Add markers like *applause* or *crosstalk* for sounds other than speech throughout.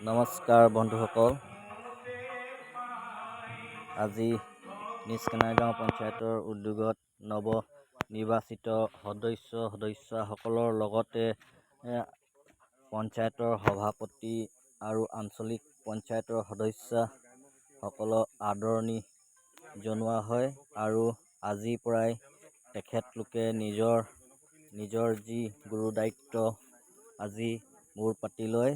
নমস্কাৰ বন্ধুসকল। আজি নিজ গাঁও পঞ্চায়তৰ উদ্যোগত নৱ নিৰ্বাচিত সদস্য সদস্যাসকলৰ লগতে পঞ্চায়তৰ সভাপতি আৰু আঞ্চলিক পঞ্চায়তৰ সদস্যাসকলক আদৰণি জনোৱা হয় আৰু আজিৰ পৰাই তেখেতলোকে নিজৰ নিজৰ যি গুৰু দায়িত্ব আজি মূৰ পাতি লয়।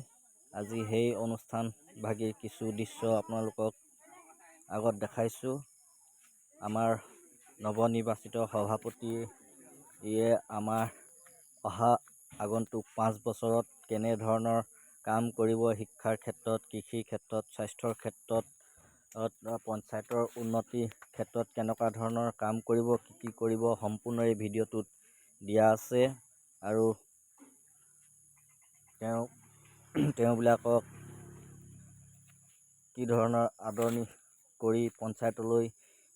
আজি সেই অনুষ্ঠানভাগী কিছু দৃশ্য আপোনালোকক আগত দেখাইছোঁ। আমাৰ নৱনিৰ্বাচিত সভাপতিয়ে আমাৰ অহা আগন্তুক পাঁচ বছৰত কেনেধৰণৰ কাম কৰিব শিক্ষাৰ ক্ষেত্ৰত কৃষিৰ ক্ষেত্ৰত স্বাস্থ্যৰ ক্ষেত্ৰত পঞ্চায়তৰ উন্নতিৰ ক্ষেত্ৰত কেনেকুৱা ধৰণৰ কাম কৰিব কি কি কৰিব সম্পূৰ্ণ এই ভিডিঅ'টোত দিয়া আছে। আৰু তেওঁ *clears throat* তেওঁবিলাকক কি ধৰণৰ আদৰণি কৰি পঞ্চায়তলৈ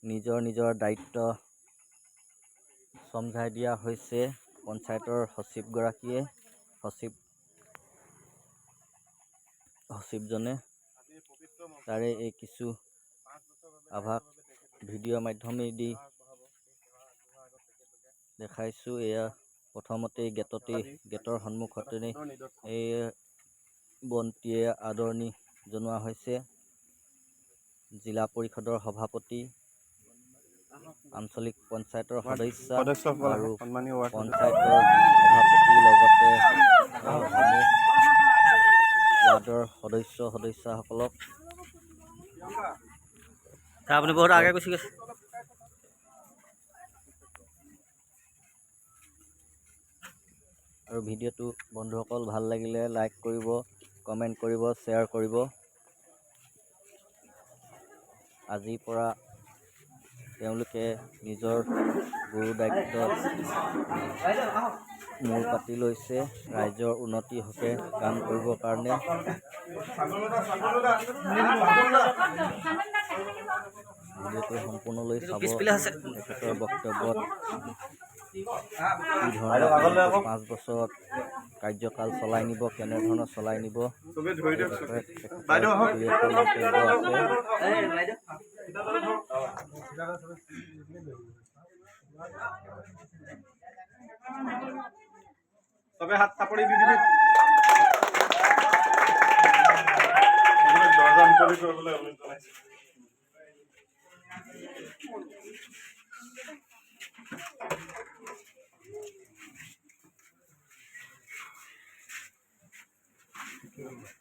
নিজৰ নিজৰ দায়িত্ব চমজাই দিয়া হৈছে পঞ্চায়তৰ সচিবগৰাকীয়ে সচিব সচিবজনে। তাৰে এই কিছু আভাস ভিডিঅ' মাধ্যমেদি দেখাইছোঁ। এয়া প্ৰথমতেই গেটতেই গেটৰ সন্মুখতেই এই বন্তিয়ে আদৰণি জনোৱা হৈছে। জিলা পৰিষদৰ সভাপতি আঞ্চলিক পঞ্চায়তৰ সদস্য সদস্যসকল আৰু পঞ্চায়তৰ সভাপতিৰ লগতে ৱাৰ্ডৰ সদস্য সদস্যাসকলক। আপুনি বহুত আগে গুচি গৈছে। আৰু ভিডিঅ'টো বন্ধুসকল ভাল লাগিলে লাইক কৰিব। কমেণ্ট কৰিব শ্বেয়াৰ কৰিব। আজিৰ পৰা তেওঁলোকে নিজৰ গুৰু দায়িত্ব মূৰ পাতি লৈছে, ৰাইজৰ উন্নতিৰ হকে কাম কৰিবৰ কাৰণে। ভিডিঅ'টো সম্পূৰ্ণলৈ চাব তেখেতৰ বক্তব্যত। কি ধৰণৰ পাঁচ বছৰত কাৰ্যকাল চলাই নিব কেনেধৰণৰ চলাই নিব চবে হাত চাপৰি দি দিবি। দৰ্জা কৰিবলৈ অনুৰোধ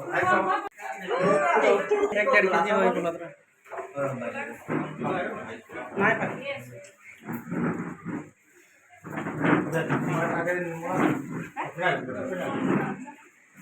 জনাইছোঁ এক দেড়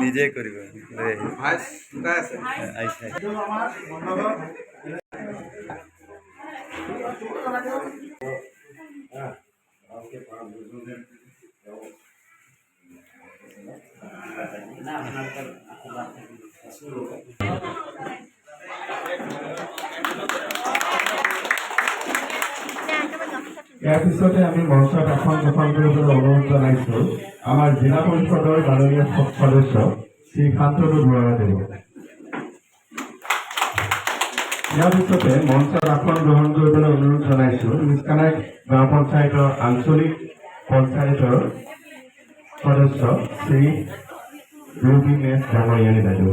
নিজে কৰিব ইয়াৰ পিছতে আমি মঞ্চত আসন গ্ৰহণ কৰিবলৈ অনুৰোধ জনাইছো। আমাৰ জিলা পৰিষদৰ মাননীয় সদস্য শ্ৰী শান্তনু বৰুৱাদেৱ ইয়াৰ পিছতে মঞ্চত আসন গ্ৰহণ কৰিবলৈ অনুৰোধ জনাইছো। নিষ্কানাই গাঁও পঞ্চায়তৰ আঞ্চলিক পঞ্চায়তৰ সদস্য শ্ৰী ৰবি মেচ ডাঙৰীয়ানী বাইদেউ।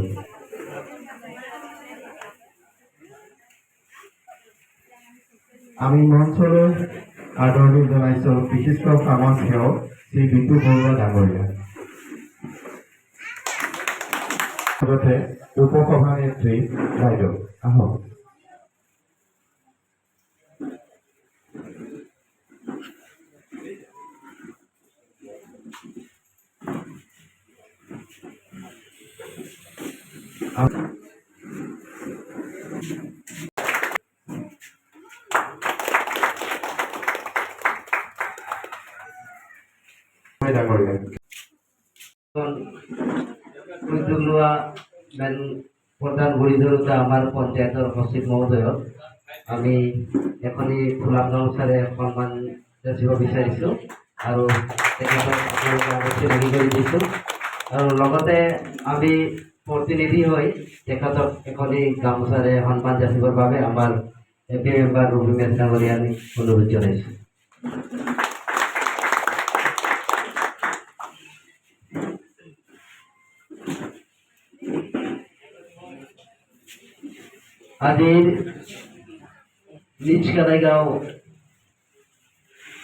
আমি মঞ্চলৈ আদৰণি জনাইছো বিশিষ্ট সমাজ সেৱক শ্ৰী বিটু বৰুৱা ডাঙৰীয়া। লগতে উপসভানেত্ৰী বাইদেউ আহক। ডাঙৰীয়া উদ্যোগ লোৱা মেন প্ৰধান গুৰি ধৰোঁতে আমাৰ পঞ্চায়তৰ সচিব মহোদয়ক আমি এখনি ফুলাম গামোচাৰে সন্মান যাচিব বিচাৰিছোঁ আৰু তেখেতক আপোনালোকে হেৰি আমি প্ৰতিনিধি হৈ তেখেতক এখনি গামোচাৰে সন্মান যাচিবৰ বাবে আমাৰ A P member Rabi Mech ডাঙৰীয়াক অনুৰোধ জনাইছোঁ। আজিৰ নিজ কানাইগাঁও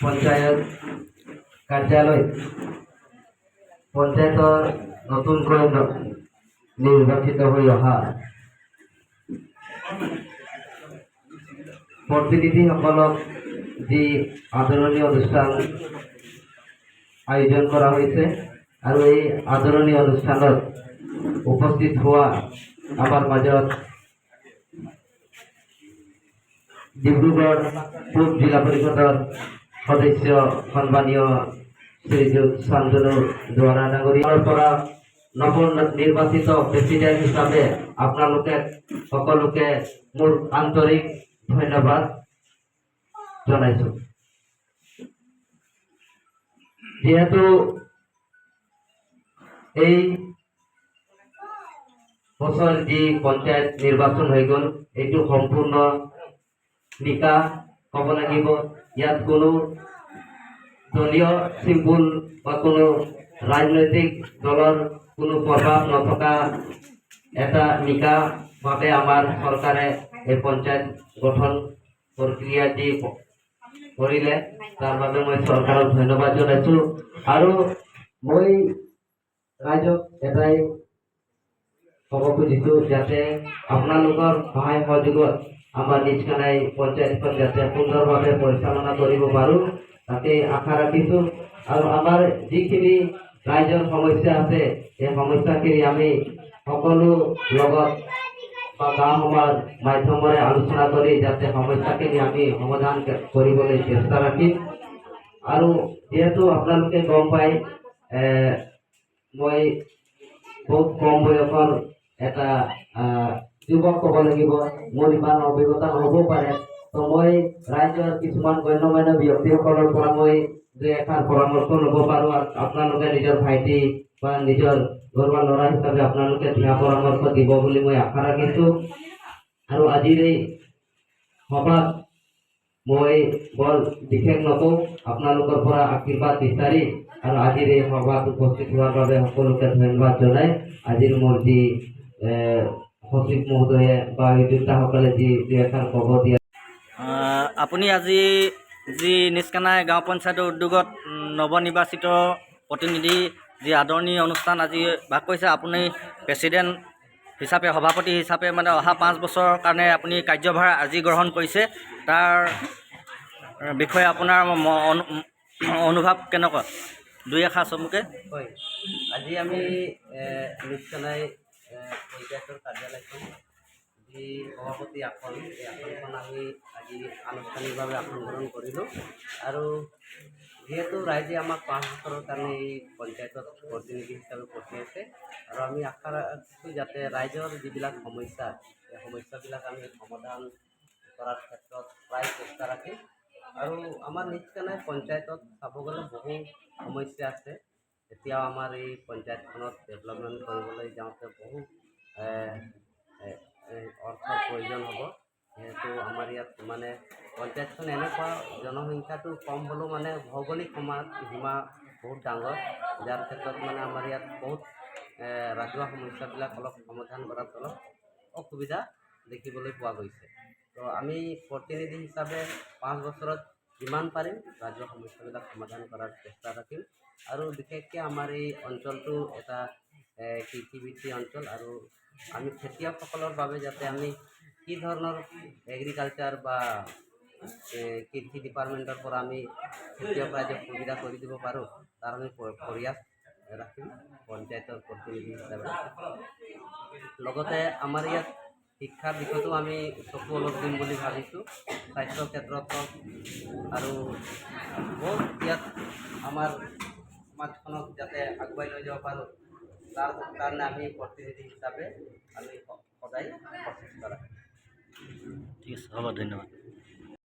পঞ্চায়ত কাৰ্যালয়ত পঞ্চায়তৰ নতুনকৈ নিৰ্বাচিত হৈ অহা। প্ৰতিনিধিসকলক যি আদৰণি অনুষ্ঠান আয়োজন কৰা হৈছে আৰু এই আদৰণি অনুষ্ঠানত উপস্থিত হোৱা আমাৰ মাজত ডিব্ৰুগড় পূব জিলা পৰিষদৰ সদস্য সন্মানীয় ডাঙৰীয়াৰ পৰা প্ৰেচিডেণ্ট হিচাপে আপোনালোকে সকলোকে ধন্যবাদ জনাইছোঁ। যিহেতু এই বছৰ যি পঞ্চায়ত নিৰ্বাচন হৈ গ'ল এইটো সম্পূৰ্ণ নিকা হ'ব লাগিব। ইয়াত কোনো দলীয় চিম্বল বা কোনো ৰাজনৈতিক দলৰ কোনো প্ৰভাৱ নথকা এটা নিকাভাৱে আমাৰ চৰকাৰে এই পঞ্চায়ত গঠন প্ৰক্ৰিয়া যি কৰিলে। তাৰ বাবে মই চৰকাৰক ধন্যবাদ জনাইছোঁ। আৰু মই ৰাইজক এটাই ক'ব খুজিছোঁ যাতে আপোনালোকৰ সহায় সহযোগত আমাৰ নিজখানাই পঞ্চায়তখন যাতে সুন্দৰভাৱে পৰিচালনা কৰিব পাৰোঁ। তাকে আশা ৰাখিছোঁ। আৰু আমাৰ যিখিনি ৰাইজৰ সমস্যা আছে, সেই সমস্যাখিনি আমি সকলো লগত বা গাঁও সমাজ মাধ্যমেৰে আলোচনা কৰি যাতে সমস্যাখিনি আমি সমাধান কৰিবলৈ চেষ্টা ৰাখিম। আৰু যিহেতু আপোনালোকে গম পায় মই বহুত কম বয়সৰ এটা যুৱক ক'ব লাগিব মোৰ ইমান অভিজ্ঞতা নহ'বও পাৰে। তো মই ৰাইজৰ কিছুমান গণ্যমান্য ব্যক্তিসকলৰ পৰা মই দুই এষাৰ পৰামৰ্শ ল'ব পাৰোঁ আৰু আপোনালোকে নিজৰ ভাইটি বা নিজৰ ঘৰুৱা ল'ৰা হিচাপে আপোনালোকে দিহা পৰামৰ্শ দিব বুলি মই আশা ৰাখিছোঁ। আৰু আজিৰ এই সভাত মই বৰ বিশেষ নকওঁ, আপোনালোকৰ পৰা আশীৰ্বাদ বিচাৰি আৰু আজিৰ এই সভাত উপস্থিত হোৱাৰ বাবে সকলোকে ধন্যবাদ জনাই। আজিৰ মোৰ যি সচিব মহোদয়ে বা উদ্যোক্তাসকলে যি দুই এষাৰ ক'ব দিয়ে আপুনি আজি যি নিচকানাই গাঁও পঞ্চায়তৰ উদ্যোগত নৱনিৰ্বাচিত প্ৰতিনিধি যি আদৰণি অনুষ্ঠান আজি ভাগ কৰিছে আপুনি প্ৰেচিডেণ্ট হিচাপে সভাপতি হিচাপে মানে অহা পাঁচ বছৰৰ কাৰণে আপুনি কাৰ্যভাৰ আজি গ্ৰহণ কৰিছে। তাৰ বিষয়ে আপোনাৰ অনুভৱ কেনেকুৱা? দুই এষাৰ চমুকে। হয়। আজি আমি নিশ্চয় পঞ্চায়তৰ কাৰ্যালয়খন যি সভাপতি আসন এই আসনখন আমি আজি আনুষ্ঠানিকভাৱে আসন গ্ৰহণ কৰিলোঁ। আৰু যিহেতু ৰাইজে আমাক পাঁচ বছৰৰ কাৰণে এই পঞ্চায়তত প্ৰতিনিধি হিচাপে পঠিয়াইছে আৰু আমি আশা ৰাখিছোঁ যাতে ৰাইজৰ যিবিলাক সমস্যা, সেই সমস্যাবিলাক আমি সমাধান কৰাৰ ক্ষেত্ৰত প্ৰায় চেষ্টা ৰাখিম। আৰু আমাৰ নিচকানাই পঞ্চায়তত চাব গ'লে বহু সমস্যা আছে। এতিয়াও আমাৰ এই পঞ্চায়তখনত ডেভেলপমেণ্ট কৰিবলৈ যাওঁতে বহু এ, এ, এ, অৰ্থৰ প্ৰয়োজন হ'ব। যিহেতু আমাৰ ইয়াত মানে পঞ্চায়তখন এনেকুৱা জনসংখ্যাটো কম হ'লেও মানে ভৌগোলিক সীমা সীমা বহুত ডাঙৰ। যাৰ ক্ষেত্ৰত মানে আমাৰ ইয়াত বহুত ৰাজহুৱা সমস্যাবিলাক অলপ সমাধান কৰাত অলপ অসুবিধা দেখিবলৈ পোৱা গৈছে। তো আমি প্ৰতিনিধি হিচাপে পাঁচ বছৰত যিমান পাৰিম ৰাজহুৱা সমস্যাবিলাক সমাধান কৰাৰ চেষ্টা ৰাখিম। আৰু বিশেষকৈ আমাৰ এই অঞ্চলটো এটা কৃষিভিত্তিক অঞ্চল আৰু আমি খেতিয়কসকলৰ বাবে যাতে আমি কি ধৰণৰ এগ্ৰিকালচাৰ বা কৃষি ডিপাৰ্টমেণ্টৰ পৰা আমি খেতিয়ক ৰাইজক সুবিধা কৰি দিব পাৰোঁ, তাৰ আমি প্ৰয়াস ৰাখিম, পঞ্চায়তৰ প্ৰতিনিধি হিচাপে। লগতে আমাৰ ইয়াত শিক্ষাৰ দিশতো আমি চকু অলপ দিম বুলি ভাবিছোঁ, স্বাস্থ্যৰ ক্ষেত্ৰত হওক আৰু বহুত ইয়াত আমাৰ সমাজখনক যাতে আগুৱাই লৈ যাব পাৰোঁ, তাৰ কাৰণে আমি প্ৰতিনিধি হিচাপে আমি সদায় প্ৰচেষ্টা ঠিক আছে, হ'ব, ধন্যবাদ।